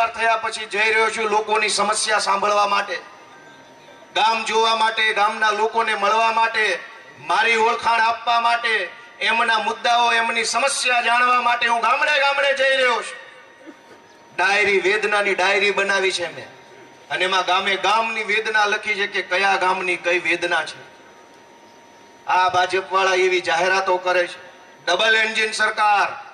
ઉમેદવાર થયા પછી જઈ રહ્યો છું લોકોની સમસ્યા સાંભળવા માટે. ગામ જોવા માટે, ગામના લોકોને મળવા માટે, મારી ઓળખાણ આપવા માટે, એમના મુદ્દાઓ, એમની સમસ્યા જાણવા માટે હું ગામડે ગામડે જઈ રહ્યો છું. ડાયરી વેદનાની ડાયરી બનાવી છે મેં. અને એમાં ગામે ગામની વેદના લખી છે કે કયા ગામની કઈ વેદના છે. આ ભાજપ વાળા એવી જાહેરાતો કરે છે. ડબલ એન્જિન સરકાર.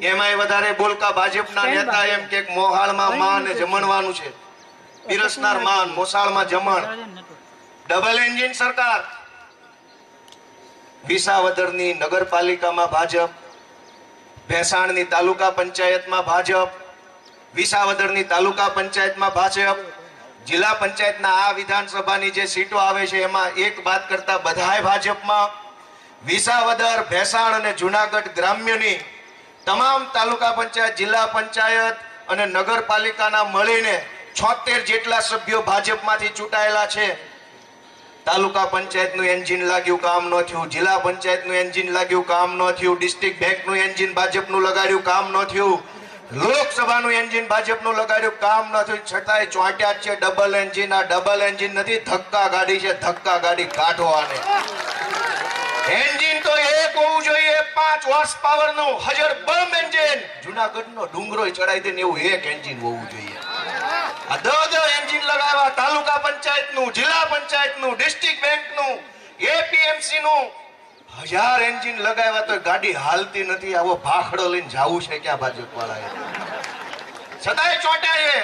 એમાંય વધારે બોલકા ભાજપના નેતા એમ કે મોહાળમાં માન જમણવાનું છે. પીરસનાર માન મોસાળમાં જમણ. ડબલ એન્જિન સરકાર. વિસાવદરની નગરપાલિકામાં ભાજપ. ભેસાણની તાલુકા પંચાયતમાં ભાજપ. વિસાવદરની તાલુકા પંચાયતમાં ભાજપ. જિલ્લા પંચાયતના આ વિધાનસભાની જે સીટો આવે છે એમાં એક વાત કરતા બધાય ભાજપમાં. વિસાવદર ભેસાણ અને જુનાગઢ ગ્રામ્યની તમામ તાલુકા પંચાયત, જિલ્લા પંચાયત અને નગરપાલિકાના મળીને છોતેર જેટલા સભ્યો ભાજપમાંથી ચૂંટાયેલા છે. તાલુકા પંચાયતનું એન્જિન લાગ્યું કામ ન થયું, જિલ્લા પંચાયતનું એન્જિન લાગ્યું કામ ન થયું, ડિસ્ટ્રિક્ટ બેંકનું એન્જિન ભાજપનું લગાડ્યું કામ ન થયું, લોકસભાનું એન્જિન ભાજપનું લગાડ્યું કામ ન થયું. છતાંય ચોંટ્યા છે ડબલ એન્જિન, આ ડબલ એન્જિન નથી, ધક્કા ગાડી છે, ધક્કા ગાડી કાઢો એન્જિન તો એક હોવું જોઈએ, પાંચ હોર્સ પાવરનું હજર બમ એન્જિન જુનાગઢ નો ડુંગરો ચડાઈ દે ને એવું એક એન્જિન હોવું જોઈએ. આ દસ એન્જિન લગાવ્યા, તાલુકા પંચાયતનું જિલ્લા પંચાયતનું ડિસ્ટ્રિક્ટ બેંકનું એપીએમસી નું. હજાર એન્જિન લગાવ્યા તો ગાડી હાલતી નથી, આવો ભાખડો લઈને જાવું છે ક્યાં ભાજપ વાળાએ છતાંય ચોંટ્યા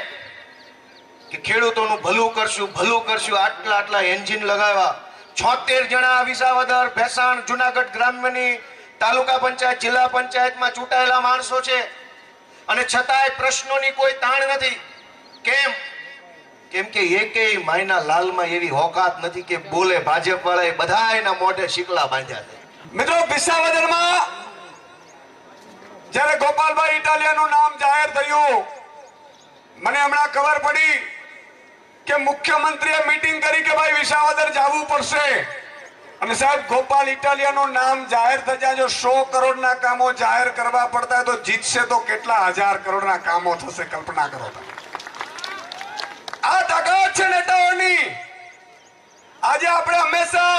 કે ખેડૂતોનું ભલું કરશું ભલું કરશું, આટલા આટલા એન્જિન લગાવ્યા. છોતેર જણા વિસાવદર, ભેસાણ, જુનાગઢ ગ્રામ્યની તાલુકા પંચાયત, જિલ્લા પંચાયતમાં ચૂંટાયેલા માણસો છે. અને છતાંય પ્રશ્નોની કોઈ તાણ નથી. કેમ? કેમ કે એકેય માયના લાલમાં એવી હોકાત નથી કે બોલે ભાજપ વાળા બધા એના મોઢે શીકલા બાંધ્યા છે. મિત્રો, વિસાવદરમાં જ્યારે ગોપાલભાઈ ઇટાલિયાનું નામ જાહેર થયું, મને હમણાં ખબર પડી કે મુખ્યમંત્રીએ મીટિંગ કરી કે ભાઈ વિસાવદર જવું પડશે? અને સાહેબ, ગોપાલ ઇટાલિયાનું નામ જાહેર થતા જો સો કરોડના કામો જાહેર કરવા પડતા તો જીતશે તો કેટલા હજાર કરોડના કામો થશે? કલ્પના કરો આ તાકાત છે નેતાઓની. આજે આપણે હંમેશા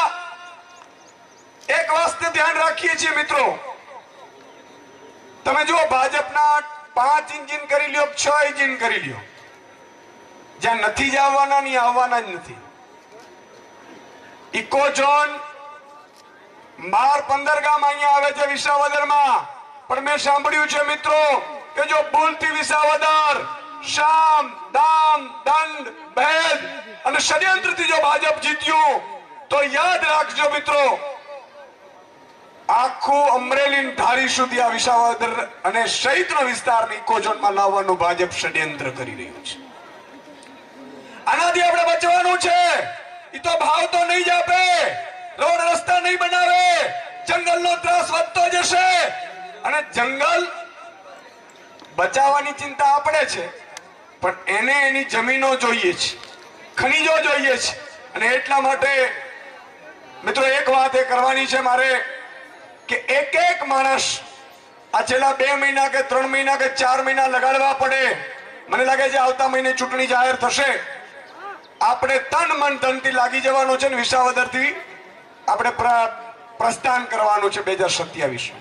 એક વસ્તુ ધ્યાન રાખીએ છીએ મિત્રો. તમે જુઓ, ભાજપના પાંચ ઇન્જિન કરી લ્યો, છ ઇન્જિન કરી લ્યો. જ્યાં નથી જવાના ની આવવાના જ નથી. ઇકો ઝોન બાર પંદર ગામ અહીંયા આવે છે વિસાવદરમાં. પણ મેં સાંભળ્યું છે મિત્રો કે જો ભૂલથી વિસાવદર, શામ, દામ, દંડ, ભેદ અને ષડયંત્રથી જો ભાજપ જીત્યું, તો યાદ રાખજો મિત્રો, આખું અમરેલી ધારી સુધી આ વિસાવદર અને સહિતનો વિસ્તાર ઇકોઝોનમાં લાવવાનું ભાજપ ષડયંત્ર કરી રહ્યું છે. આનાથી આપણે બચવાનું છે. ઈ તો ભાવ તો નહીં જ આપે. રોડ રસ્તા નહીં બનાવે. જંગલનો ત્રાસ વધતો જશે. અને જંગલ બચાવવાની ચિંતા આપણે છે. પણ એને એની જમીનો જોઈએ છે. ખનીજો જોઈએ છે. અને એટલા માટે મિત્રો એક વાત એ કરવાની છે મારે કે એક એક માણસ આ છેલ્લા બે મહિના કે ત્રણ મહિના કે ચાર મહિના લગાડવા પડે. મને લાગે છે આવતા મહિને ચૂંટણી જાહેર થશે. આપણે તન મન તનથી લાગી જવાનું છે ને વિસાવદરથી આપણે પ્રસ્થાન કરવાનું છે બે હજાર સત્યાવીસ